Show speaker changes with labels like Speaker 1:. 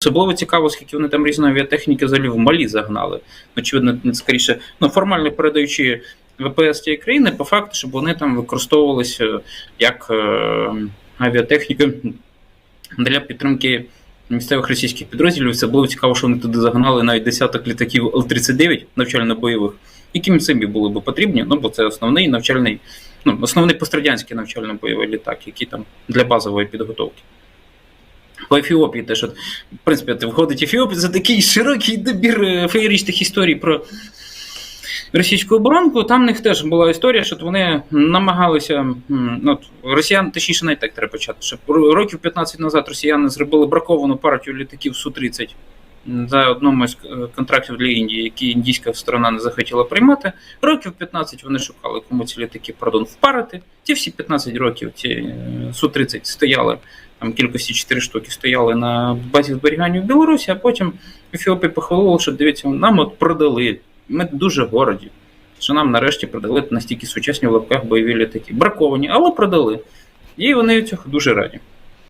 Speaker 1: Особливо цікаво, скільки вони там різної авіатехніки взагалі в Малі загнали. Очевидно, скоріше, ну, формально передаючи ВПС тієї країни, по факту, щоб вони там використовувалися як е, авіатехніка для підтримки місцевих російських підрозділів. Це було цікаво, що вони туди загнали навіть десяток літаків Л-39 навчально-бойових, які самі були б потрібні, ну бо це основний навчальний, ну, основний пострадянський навчально-бойовий літак, який там для базової підготовки. По Ефіопії теж, от, в принципі, от виходить Ефіопія за такий широкий добір е, феєричних історій про російську оборонку. Там в них теж була історія, що вони намагалися. От, росіян, точніше, навіть так треба почати. Що років 15 назад росіяни зробили браковану партію літаків Су-30 за одному із е, контрактів для Індії, які індійська сторона не захотіла приймати. Років 15 вони шукали, кому ці літаки, пардон, впарити. Ті всі 15 років ці е, Су-30 стояли там кількості 4 штуки стояли на базі зберігання в Білорусі, а потім Ефіопія похвалила, що дивіться, нам от продали. Ми дуже городі, що нам нарешті продали настільки сучасні в лапках бойові літаки. Браковані, але продали. І вони цього дуже раді.